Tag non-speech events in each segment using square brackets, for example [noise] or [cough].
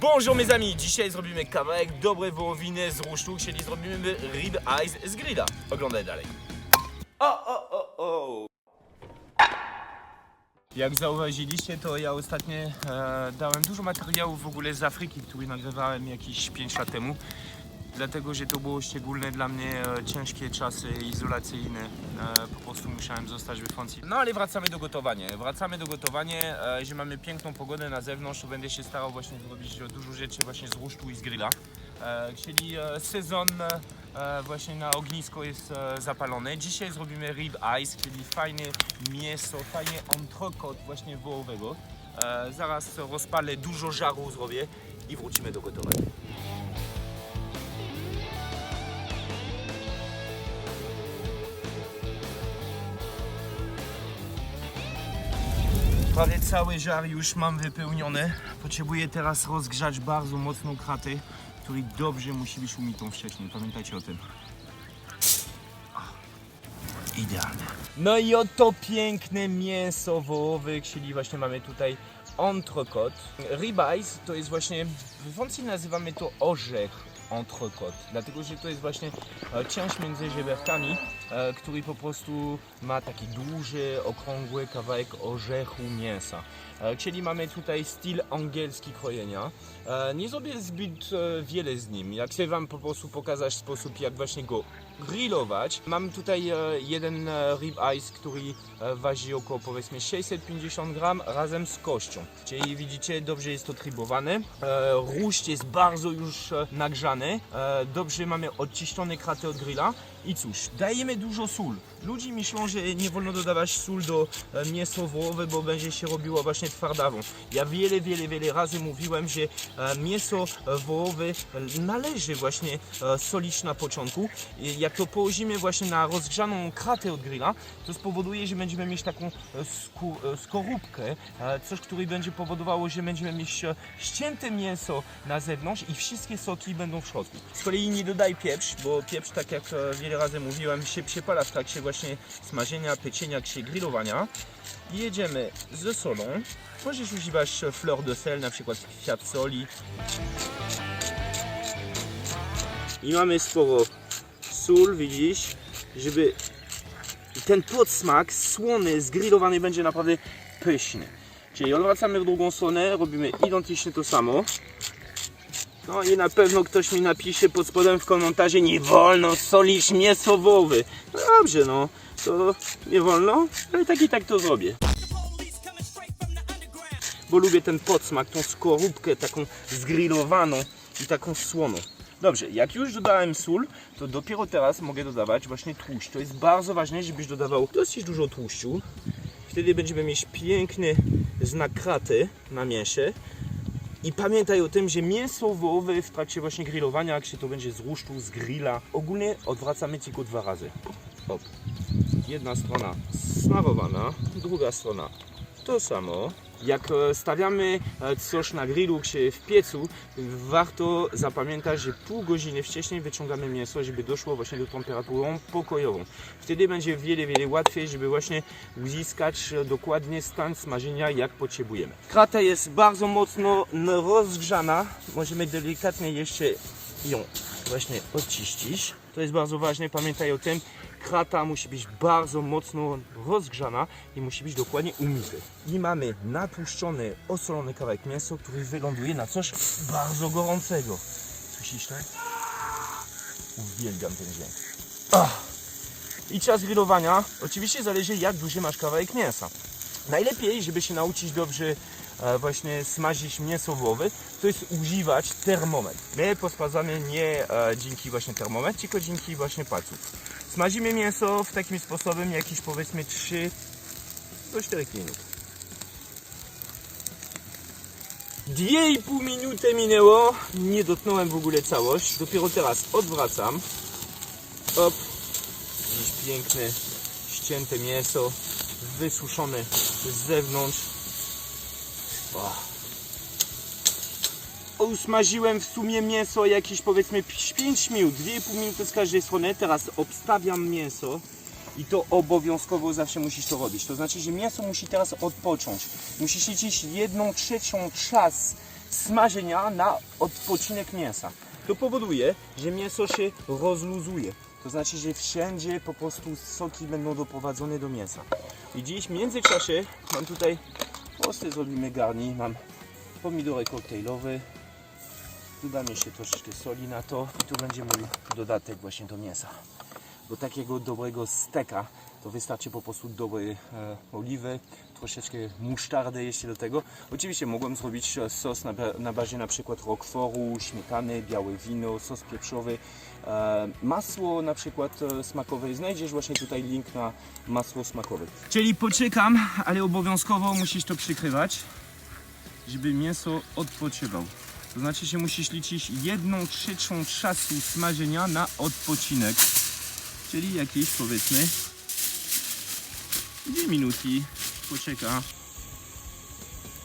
Bonjour mes amis, dzisiaj zrobimy kawałek dobrej wołowiny z rusztu, czyli zrobimy rib eyes z grilla. Oglądaj dalej. O, o, o, o. Jak zauważyliście, to ja ostatnio e, dałem dużo materiałów w ogóle z Afryki, które nagrywałem jakieś 5 lat temu. Dlatego, że to było szczególne dla mnie e, ciężkie czasy izolacyjne. E, po prostu musiałem zostać we Francji. No ale wracamy do gotowania. Wracamy do gotowania, e, że mamy piękną pogodę na zewnątrz, będę się starał właśnie zrobić dużo rzeczy właśnie z rusztu i z grilla. E, czyli e, sezon e, właśnie na ognisko jest e, zapalony. Dzisiaj zrobimy rib eyes, czyli fajne mięso, fajny entrecot właśnie wołowego. E, zaraz rozpalę dużo żaru zrobię i wrócimy do gotowania. Prawie cały żar już mam wypełniony. Potrzebuję teraz rozgrzać bardzo mocną kratę, który dobrze musi być umytą wcześniej. Pamiętajcie o tym. Idealne. No i oto piękne mięso wołowe, czyli właśnie mamy tutaj entrecot. Ribeyes to jest właśnie, w Francji nazywamy to orzech entrecot, dlatego że to jest właśnie e, część między żeberkami, który po prostu ma taki duży, okrągły kawałek orzechu mięsa. E, Czyli mamy tutaj styl angielski krojenia. E, Nie zrobię zbyt e, wiele z nim. Ja chcę Wam po prostu pokazać sposób, jak właśnie go grillować. Mam tutaj e, jeden e, rib eyes, który e, waży około powiedzmy 650 gram razem z kością. Czyli widzicie, dobrze jest to trybowane. E, Różdż jest bardzo już e, nagrzany. E, Dobrze mamy odciszczone kraty od grilla. I cóż, dajemy dużo sól. Ludzie myślą, że nie wolno dodawać sól do e, mięsa wołowe, bo będzie się robiło właśnie twardawą. Ja wiele, wiele, wiele razy mówiłem, że e, mięso e, wołowe należy właśnie solić na początku. Jak to położymy właśnie na rozgrzaną kratę od grilla, to spowoduje, że będziemy mieć taką skorupkę, coś, które będzie powodowało, że będziemy mieć ścięte mięso na zewnątrz i wszystkie soki będą w środku. Z kolei nie dodaj pieprz, bo pieprz, tak jak wiele razy mówiłem, się przepala w trakcie właśnie smażenia, pieczenia czy grillowania. Jedziemy ze solą. Możesz używać fleur de sel, na przykład kwiat soli. I mamy sporo sól, widzisz, żeby ten podsmak słony, zgrillowany będzie naprawdę pyszny. Czyli odwracamy w drugą stronę, robimy identycznie to samo. No i na pewno ktoś mi napisze pod spodem w komentarzu nie wolno solić mięso wołowe. No dobrze, no, to nie wolno, ale tak i tak to zrobię. Bo lubię ten podsmak, tą skorupkę taką zgrillowaną i taką słoną. Dobrze, jak już dodałem sól, to dopiero teraz mogę dodawać właśnie tłuszcz. To jest bardzo ważne, żebyś dodawał dosyć dużo tłuszczu. Wtedy będziemy mieć piękny znak kraty na mięsie. I pamiętaj o tym, że mięso wołowe w trakcie właśnie grillowania, jak się to będzie z rusztu, z grilla, ogólnie odwracamy tylko dwa razy. Hop. Jedna strona smarowana, druga strona to samo. Jak e, stawiamy e, coś na grillu czy w piecu, warto zapamiętać, że pół godziny wcześniej wyciągamy mięso, żeby doszło właśnie do temperatury pokojową. Wtedy będzie wiele, wiele łatwiej, żeby właśnie uzyskać dokładnie stan smażenia, jak potrzebujemy. Krata jest bardzo mocno rozgrzana. Możemy delikatnie jeszcze ją właśnie odczyścić. To jest bardzo ważne, pamiętaj o tym. Krata musi być bardzo mocno rozgrzana i musi być dokładnie umyty. I mamy natłuszczony, osolony kawałek mięsa, który wyląduje na coś bardzo gorącego. Słyszysz to? Uwielbiam ten dźwięk. Ach. I czas grillowania oczywiście zależy jak duży masz kawałek mięsa. Najlepiej, żeby się nauczyć dobrze e, właśnie smażyć mięso wołowe, to jest używać termometr. My pospadzamy nie e, dzięki właśnie termometr, tylko dzięki właśnie palców. Smażymy mięso w takim sposobem jakieś powiedzmy 3 do 4 minut. Dwie i pół minuty minęło, nie dotknąłem w ogóle całość, dopiero teraz odwracam. Op, Dziś piękne, ścięte mięso, wysuszone z zewnątrz. O. Usmażyłem w sumie mięso jakieś powiedzmy 5 minut, 2,5 minuty z każdej strony. Teraz obstawiam mięso i to obowiązkowo zawsze musisz to robić. To znaczy, że mięso musi teraz odpocząć. Musisz liczyć jedną trzecią czas smażenia na odpoczynek mięsa. To powoduje, że mięso się rozluzuje. To znaczy, że wszędzie po prostu soki będą doprowadzone do mięsa. I dziś w międzyczasie mam tutaj, po zrobimy garni, mam pomidorek koktajlowy, dodam jeszcze troszeczkę soli na to i tu będzie mój dodatek właśnie do mięsa. Do takiego dobrego steka to wystarczy po prostu dobre e, oliwy, troszeczkę musztardy jeszcze do tego. Oczywiście mogłem zrobić sos na, na bazie na przykład roquefortu, śmietany, białe wino, sos pieprzowy, e, masło na przykład e, smakowe. Znajdziesz właśnie tutaj link na masło smakowe. Czyli poczekam, ale obowiązkowo musisz to przykrywać, żeby mięso odpoczywał. To znaczy, że musisz liczyć jedną trzecią czasu smażenia na odpoczynek. Czyli jakieś powiedzmy dwie minutki poczeka.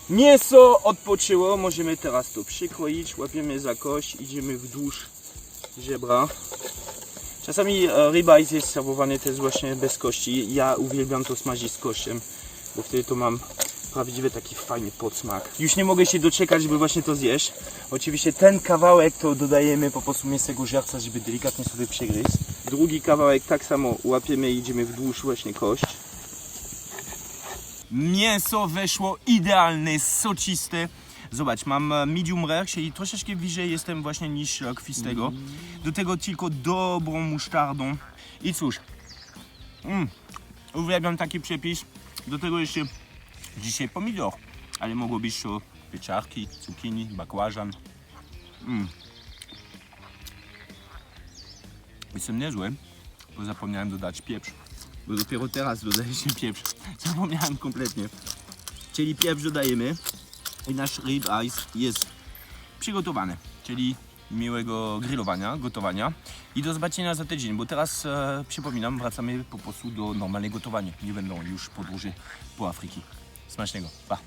Mięso odpoczyło, możemy teraz to przykroić, łapiemy za kość, idziemy wzdłuż żebra. Czasami ribeye jest serwowany też właśnie bez kości. Ja uwielbiam to smażyć z kościem, bo wtedy to mam prawdziwy taki fajny podsmak. Już nie mogę się doczekać, żeby właśnie to zjeść. Oczywiście ten kawałek to dodajemy po prostu mięsnego żarca, żeby delikatnie sobie przegryźć. Drugi kawałek tak samo łapiemy i idziemy wzdłuż właśnie kość. Mięso weszło idealne, soczyste. Zobacz, mam e, medium rare, czyli troszeczkę wyżej jestem właśnie niż kwistego. Do tego tylko dobrą musztardą. I cóż, mm, uwielbiam taki przepis. Do tego jeszcze dzisiaj pomidor, ale mogło być to pieczarki, cukinii, bakłażan. Mm. Jestem niezły, bo zapomniałem dodać pieprz. Bo dopiero teraz się pieprz. [laughs] Zapomniałem kompletnie. Czyli pieprz dodajemy i nasz rib ice jest przygotowany. Czyli miłego grillowania, gotowania i do zobaczenia za tydzień, bo teraz e, przypominam, wracamy po prostu do normalnego gotowania. Nie będą już podróży po Afryki. Smacznego. Pa!